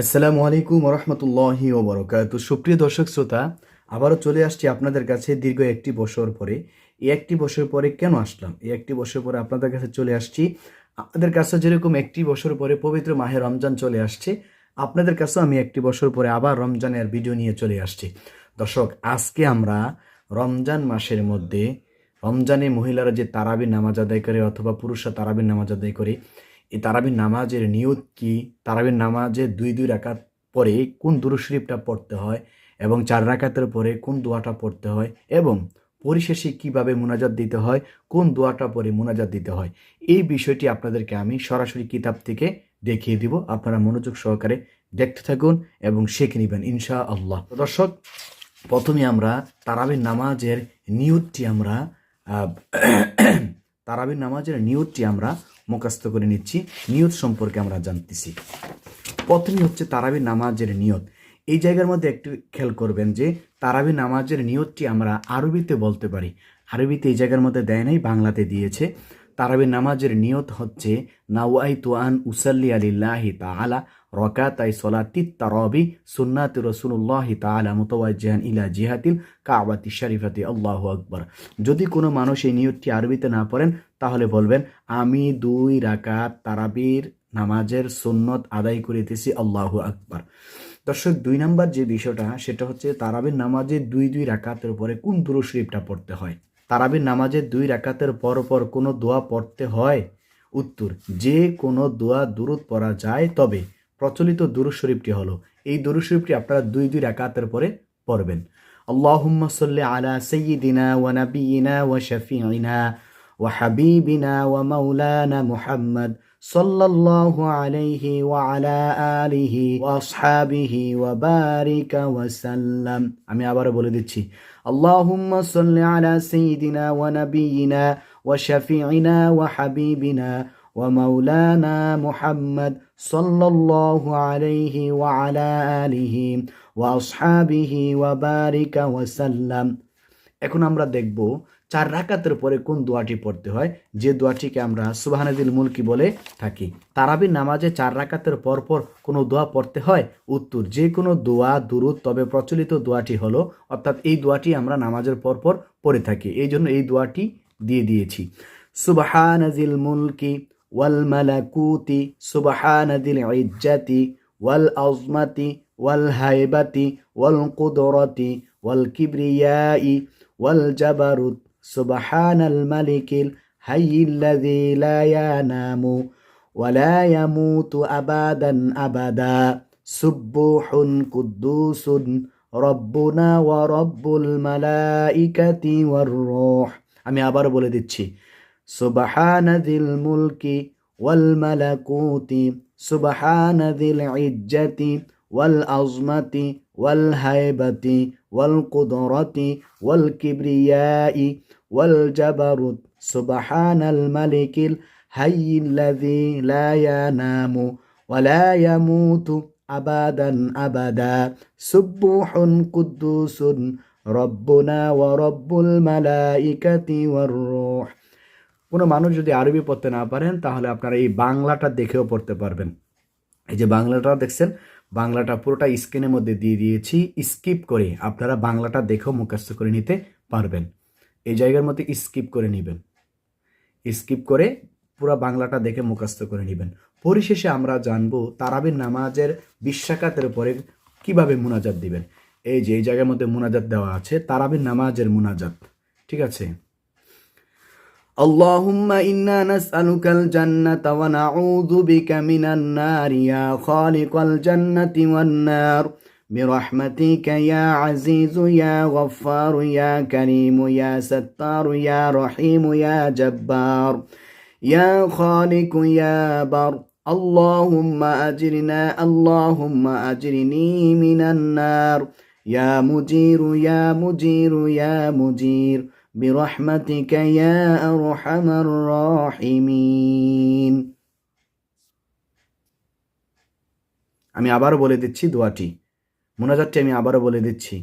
আসসালামু আলাইকুম রহমতুল্লাহি ওবরকাত। সুপ্রিয় দর্শক শ্রোতা, আবারও চলে আসছি আপনাদের কাছে দীর্ঘ একটি বছর পরে। এই একটি বছর পরে কেন আসলাম? এই একটি বছর পরে আপনাদের কাছে চলে আসছি। আপনাদের কাছে যেরকম একটি বছর পরে পবিত্র মাহে রমজান চলে আসছে, আপনাদের কাছেও আমি একটি বছর পরে আবার রমজানের ভিডিও নিয়ে চলে আসছি। দর্শক, আজকে আমরা রমজান মাসের মধ্যে রমজানে মহিলারা যে তারাবি নামাজ আদায় করে অথবা পুরুষরা তারাবির নামাজ আদায় করে এই তারাবির নামাজের নিয়ত কি? তারাবির নামাজে দুই দুই রাকাত পরে কোন দুরূদ শরীফটা পড়তে হয় এবং চার রাকাতের পরে কোন দোয়াটা পড়তে হয় এবং পরিশেষে কীভাবে মোনাজাত দিতে হয়, কোন দোয়াটা পরে মোনাজাত দিতে হয়? এই বিষয়টি আপনাদেরকে আমি সরাসরি কিতাব থেকে দেখিয়ে দিব। আপনারা মনোযোগ সহকারে দেখতে থাকুন এবং শিখে নেবেন ইনশা আল্লাহ দর্শক, প্রথমে আমরা তারাবির নামাজের নিয়তটি আমরা তারাবির নামাজের নিয়তটি আমরা মুখস্থ করে নিচ্ছি। নিয়ত সম্পর্কে আমরা জানতেছি। প্রথমে হচ্ছে তারাবি নামাজের নিয়ত। এই জায়গার মধ্যে একটু খেয়াল করবেন যে, তারাবি নামাজের নিয়তটি আমরা আরবিতে বলতে পারি। আরবিতে এই জায়গার মধ্যে দেয় নাই, বাংলাতে দিয়েছে। তারাবি নামাজের নিয়ত হচ্ছে, নাওয়াই তুয়ান উসাল্লি আলিল্লাহি তাআলা, রকাতাই সলাতি তারাবি, সুন্নাত রসুল্লাহি তাআলা মুতাওয়াজ্জিহান ইলা জিহাতিল কাবাতি শরীফাতি। আল্লাহ আকবার। যদি কোনো মানুষ এই নিয়তটি আরবিতে না পড়েন তাহলে বলবেন, আমি দুই রাকাত তারাবির নামাজের সন্ন্যত আদায় করিতেছি, আল্লাহ আকবার। দর্শক, দুই নাম্বার যে বিষয়টা, সেটা হচ্ছে তারাবির নামাজে দুই দুই রাকাতের উপরে কোন দুরু শরীফটা পড়তে হয়? তারাবির নামাজে দুই রাকাতের পর পর কোনো দোয়া পড়তে হয়? উত্তর, যে কোনো দোয়া দূরত পড়া যায়, তবে প্রচলিত দুরু শরীফটি হলো, এই দুরু শরীফটি আপনারা দুই দুই রাকাতের পরে পড়বেন। আল্লাহ সাল্লি আলা সঈদিনা ওয়ানাবিনা ওয়া শফিনা وحبيبنا ومولانا محمد صلى الله عليه وعلى آله وأصحابه وبارك وسلم আমি আবারও বলে দিচ্ছি اللهم صل على سيدنا ونبينا وشفيعنا وحبيبنا ومولانا محمد صلى الله عليه وعلى آله وأصحابه وبارك وسلم এখন আমরা দেখব চার রাকাতের পরে কোন দোয়াটি পড়তে হয়? যে দোয়াটিকে আমরা সুবাহানাদিল মুলকি বলে থাকি। তারাবির নামাজে চার রাকাতের পর পর কোনো দোয়া পড়তে হয়? উত্তর, যে কোনো দোয়া, দুরুদ, তবে প্রচলিত দোয়াটি হলো, অর্থাৎ এই দোয়াটি আমরা নামাজের পর পর পড়ে থাকি। এই জন্য এই দোয়াটি দিয়ে দিয়েছি। সুবাহানাজিল মুলকি ওয়াল মালাকুতি সুবাহানাদিল ইজ্জাতি, ওয়াল আজমাতি ওয়াল হাইবাতি, ওয়াল কুদরতি, ওয়াল কিবরিয়াই, ওয়াল জাবারুত سبحان الملك الحي الذي لا ينام ولا يموت أبدا أبدا سبوح قدوس ربنا ورب الملائكة والروح আমি আবার বলে দিচ্ছি সুবহান দিল মুলকি ওয়াল মালাকুতি সুবহান দিল ইজ্জতি ওয়াল আজমাতি ওয়াল হাইবাতি ওয়াল কুদরতি ওয়াল কিবরিয়াই والجبروت سبحان الملك الحي الذي لا ينام ولا يموت أبدا أبدا سبوح قدوس ربنا ورب الملائكة والروح কোনো মানুষ যদি আরবি পড়তে না পারেন তাহলে আপনারা এই বাংলাটা দেখেও পড়তে পারবেন এই যে বাংলাটা দেখছেন, বাংলাটা পুরোটা স্ক্রিনের মধ্যে দিয়ে দিয়েছি। স্কিপ করে আপনারা বাংলাটা দেখেও মুখস্থ করে নিতে পারবেন। এই জায়গার মধ্যে স্কিপ করে নেবেন। স্কিপ করে পুরো বাংলাটা দেখে মুখস্থ করে নেবেন। পরিশেষে আমরা জানব তারাবির নামাজের বিশ্বাকাতের পরে কীভাবে মুনাজাত দিবেন। এই যে, এই জায়গার মধ্যে মুনাজাত দেওয়া আছে, তারাবির নামাজের মুনাজাত। ঠিক আছে? اللهم إنا نسألك الجنة ونعوذ بك من النار يا خالق الجنة والنار. برحمتك يا عزيز يا غفار يا كريم يا ستار يا رحيم يا جبار. يا خالق يا بر اللهم أجرنا اللهم أجرني من النار. يا مجير يا مجير يا مجير. برحمتك يا أرحم الراحمين আমি আবার বলে দিচ্ছি দোয়াটি মোনাজাতটি আমি আবারও বলে দিচ্ছি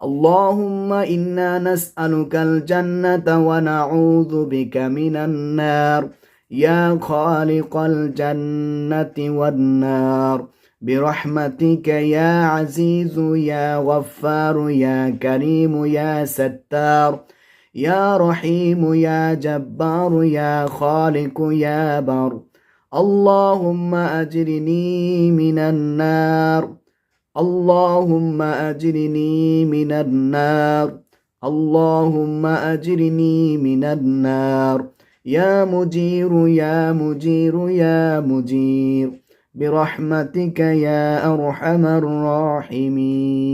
اللهم إنا نسألك الجنة ونعوذ بك من النار يا خالق الجنة والنار برحمتك يا عزيز يا غفار يا كريم يا ستار يا رحيم يا جبار يا خالق يا بر. اللهم أجرني من النار. اللهم أجرني من النار. اللهم أجرني من النار. يا مجير يا مجير يا مجير. برحمتك يا أرحم الراحمين.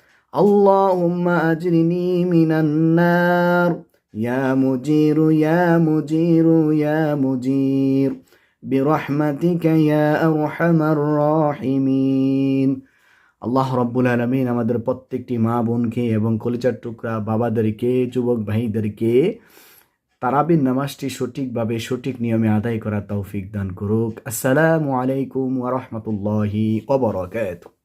اللهم أجرني من النار يا مجير يا مجير يا مجير برحمتك يا أرحم الراحمين আল্লাহ রব্বুল আলমিন আমাদের প্রত্যেকটি মা বোনকে এবং কলিচার টুকরা বাবাদেরকে যুবক ভাইদেরকে তারাবির নামাজটি সঠিকভাবে সঠিক নিয়মে আদায় করার তৌফিক দান করুক আসসালামু আলাইকুম ওরহমতুল্লাহি ওবরাকাতুহু